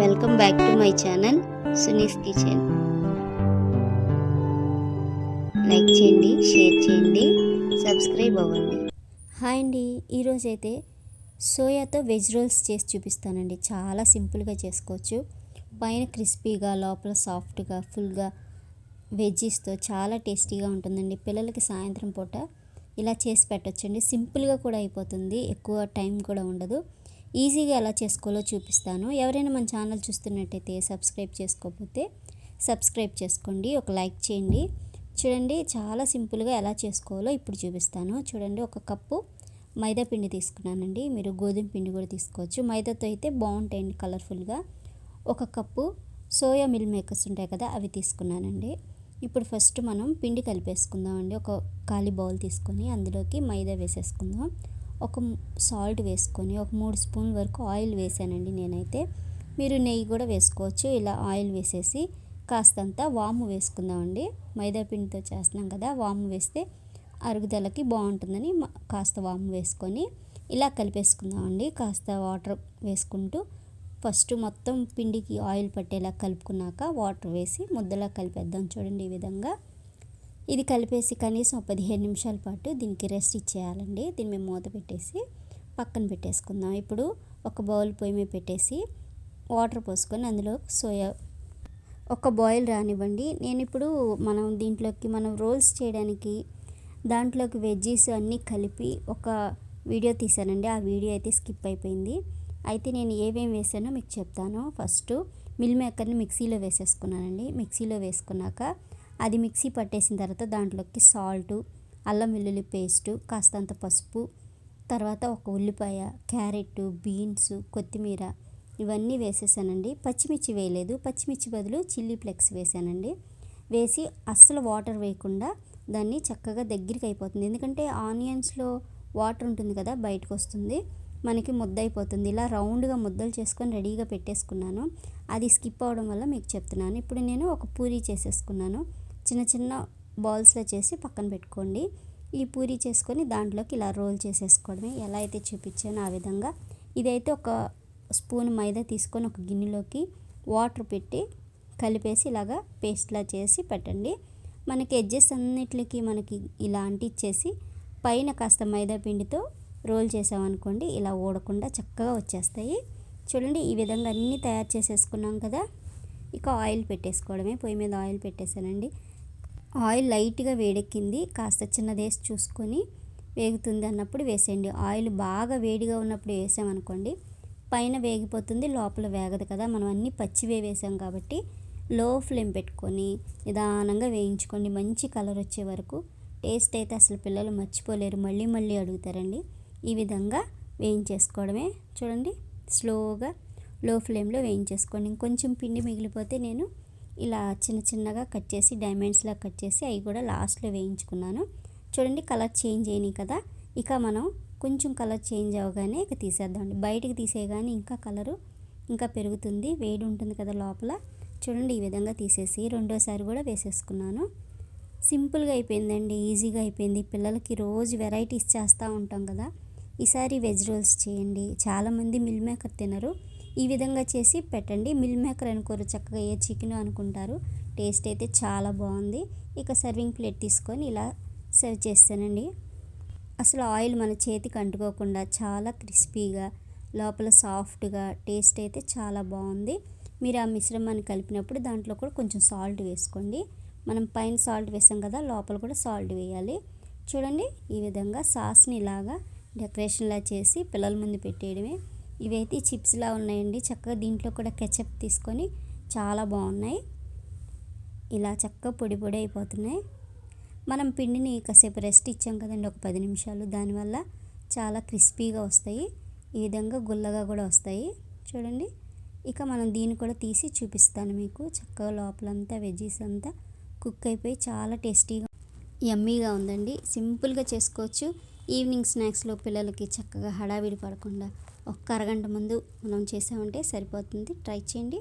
Welcome back to my channel Suni's kitchen like చేయండి share చేయండి subscribe అవ్వండి. Hi అండి. ఈరోజు అయితే సోయాతో వెజ్ రోల్స్ చేసి చూపిస్తానండి. చాలా సింపుల్గా చేసుకోవచ్చు. పైన క్రిస్పీగా లోపల సాఫ్ట్గా ఫుల్గా వెజ్జీస్తో చాలా టేస్టీగా ఉంటుందండి. పిల్లలకి సాయంత్రం పూట ఇలా చేసి పెట్టొచ్చండి. సింపుల్గా కూడా అయిపోతుంది. ఎక్కువ టైం కూడా ఉండదు. ఈజీగా ఎలా చేసుకోవాలో చూపిస్తాను. ఎవరైనా మన ఛానల్ చూస్తున్నట్టయితే సబ్స్క్రైబ్ చేసుకోకపోతే సబ్స్క్రైబ్ చేసుకోండి. ఒక లైక్ చేయండి. చూడండి చాలా సింపుల్గా ఎలా చేసుకోవాలో ఇప్పుడు చూపిస్తాను. చూడండి ఒక కప్పు మైదా పిండి తీసుకున్నానండి. మీరు గోధుమ పిండి కూడా తీసుకోవచ్చు. మైదాతో అయితే బాగుంటాయండి కలర్ఫుల్గా. ఒక కప్పు సోయా మిల్ మేకర్స్ ఉంటాయి కదా అవి తీసుకున్నానండి. ఇప్పుడు ఫస్ట్ మనం పిండి కలిపేసుకుందామండి. ఒక ఖాళీ బౌల్ తీసుకొని అందులోకి మైదా వేసేసుకుందాం. ఒక సాల్ట్ వేసుకొని ఒక మూడు స్పూన్ వరకు ఆయిల్ వేసానండి నేనైతే. మీరు నెయ్యి కూడా వేసుకోవచ్చు. ఇలా ఆయిల్ వేసేసి కాస్తంత వాము వేసుకుందామండి. మైదాపిండితో చేస్తున్నాం కదా వాము వేస్తే అరుగుదలకి బాగుంటుందని కాస్త వాము వేసుకొని ఇలా కలిపేసుకుందామండి. కాస్త వాటర్ వేసుకుంటూ ఫస్ట్ మొత్తం పిండికి ఆయిల్ పట్టేలా కలుపుకున్నాక వాటర్ వేసి ముద్దలా కలిపేద్దాం చూడండి ఈ విధంగా. ఇది కలిపేసి కనీసం పదిహేను నిమిషాల పాటు దీనికి రెస్ట్ ఇచ్చేయాలండి. దీన్ని మేము మూత పెట్టేసి పక్కన పెట్టేసుకుందాం. ఇప్పుడు ఒక బౌల్ పొయ్యి మీద పెట్టేసి వాటర్ పోసుకొని అందులో సోయా ఒక బాయిల్ రానివ్వండి. నేను ఇప్పుడు మనం దీంట్లోకి మనం రోల్స్ చేయడానికి దాంట్లోకి వెజ్జీస్ అన్నీ కలిపి ఒక వీడియో తీసానండి. ఆ వీడియో అయితే స్కిప్ అయిపోయింది. అయితే నేను ఏమేమి వేసానో మీకు చెప్తాను. ఫస్ట్ మిల్ మేకర్ని మిక్సీలో వేసేసుకున్నానండి. మిక్సీలో వేసుకున్నాక అది మిక్సీ పట్టేసిన తర్వాత దాంట్లోకి సాల్ట్ అల్లం వెల్లుల్లి పేస్టు కాస్తంత పసుపు తర్వాత ఒక ఉల్లిపాయ క్యారెట్ బీన్స్ కొత్తిమీర ఇవన్నీ వేసేసానండి. పచ్చిమిర్చి వేయలేదు. పచ్చిమిర్చి బదులు చిల్లీ ఫ్లెక్స్ వేసానండి. వేసి అస్సలు వాటర్ వేయకుండా దాన్ని చక్కగా దగ్గరికి అయిపోతుంది. ఎందుకంటే ఆనియన్స్లో వాటర్ ఉంటుంది కదా బయటకు వస్తుంది. మనకి ముద్ద అయిపోతుంది. ఇలా రౌండ్గా ముద్దలు చేసుకొని రెడీగా పెట్టేసుకున్నాను. అది స్కిప్ అవడం వల్ల మీకు చెప్తున్నాను. ఇప్పుడు నేను ఒక పూరీ చేసేసుకున్నాను. చిన్న చిన్న బాల్స్లో చేసి పక్కన పెట్టుకోండి. ఈ పూరి చేసుకొని దాంట్లోకి ఇలా రోల్ చేసేసుకోవడమే. ఎలా అయితే చూపించానో ఆ విధంగా. ఇదైతే ఒక స్పూన్ మైదా తీసుకొని ఒక గిన్నెలోకి వాటర్ పెట్టి కలిపేసి ఇలాగా పేస్ట్లా చేసి పెట్టండి. మనకి ఎడ్జెస్ అన్నిటికి మనకి ఇలా అంటించేసి పైన కాస్త మైదా పిండితో రోల్ చేసామనుకోండి ఇలా ఊడకుండా చక్కగా వచ్చేస్తాయి. చూడండి ఈ విధంగా అన్నీ తయారు చేసేసుకున్నాం కదా. ఇక ఆయిల్ పెట్టేసుకోవడమే. పొయ్యి మీద ఆయిల్ పెట్టేశానండి. ఆయిల్ లైట్గా వేడెక్కింది. కాస్త చిన్నదేసి చూసుకొని వేగుతుంది అన్నప్పుడు వేసేయండి. ఆయిల్ బాగా వేడిగా ఉన్నప్పుడు వేసామనుకోండి పైన వేగిపోతుంది లోపల వేగదు కదా. మనం అన్నీ పచ్చివే వేసాం కాబట్టి లో ఫ్లేమ్ పెట్టుకొని నిదానంగా వేయించుకోండి. మంచి కలర్ వచ్చే వరకు. టేస్ట్ అయితే అసలు పిల్లలు మర్చిపోలేరు. మళ్ళీ మళ్ళీ అడుగుతారండి. ఈ విధంగా వేయించేసుకోవడమే. చూడండి స్లోగా లో ఫ్లేమ్లో వేయించేసుకోండి. ఇంకొంచెం పిండి మిగిలిపోతే నేను ఇలా చిన్న చిన్నగా కట్ చేసి డైమండ్స్లా కట్ చేసి అవి కూడా లాస్ట్లో వేయించుకున్నాను. చూడండి కలర్ చేంజ్ అయినాయి కదా. ఇక మనం కొంచెం కలర్ చేంజ్ అవగానే ఇక తీసేద్దామండి బయటికి తీసేయగానే ఇంకా కలరు ఇంకా పెరుగుతుంది వేడి ఉంటుంది కదా లోపల. చూడండి ఈ విధంగా తీసేసి రెండోసారి కూడా వేసేసుకున్నాను. సింపుల్గా అయిపోయిందండి ఈజీగా అయిపోయింది. పిల్లలకి రోజు వెరైటీస్ చేస్తూ ఉంటాం కదా. ఈసారి వెజ్ రోల్స్ చేయండి. చాలామంది మిల్ మేకర్ తినరు. ఈ విధంగా చేసి పెట్టండి. మిల్ మేకర్ అనుకోరు చక్కగా ఏ చికెన్ అనుకుంటారు టేస్ట్ అయితే చాలా బాగుంది. ఇక సర్వింగ్ ప్లేట్ తీసుకొని ఇలా సర్వ్ చేస్తానండి. అసలు ఆయిల్ మన చేతికి అంటుకోకుండా చాలా క్రిస్పీగా లోపల సాఫ్ట్గా టేస్ట్ అయితే చాలా బాగుంది. మీరు ఆ మిశ్రమాన్ని కలిపినప్పుడు దాంట్లో కూడా కొంచెం సాల్ట్ వేసుకోండి. మనం పైన సాల్ట్ వేసాం కదా లోపల కూడా సాల్ట్ వేయాలి. చూడండి ఈ విధంగా సాస్ని ఇలాగా డెకరేషన్లా చేసి పిల్లల ముందు పెట్టేయడమే. ఇవైతే చిప్స్లా ఉన్నాయండి. చక్కగా దీంట్లో కూడా కెచప్ తీసుకొని చాలా బాగున్నాయి. ఇలా చక్కగా పొడి పొడి అయిపోతున్నాయి. మనం పిండిని కాసేపు రెస్ట్ ఇచ్చాం కదండి ఒక పది నిమిషాలు. దానివల్ల చాలా క్రిస్పీగా వస్తాయి. ఈ విధంగా గుల్లగా కూడా వస్తాయి. చూడండి. ఇక మనం దీన్ని కూడా తీసి చూపిస్తాను మీకు. చక్కగా లోపలంతా వెజ్జీస్ అంతా కుక్ అయిపోయి చాలా టేస్టీగా యమ్మీగా ఉందండి. సింపుల్గా చేసుకోవచ్చు. ఈవినింగ్ స్నాక్స్లో పిల్లలకి చక్కగా హడావిడి పడకుండా ఒక్క అరగంట ముందు మనం చేసామంటే సరిపోతుంది. ట్రై చేయండి.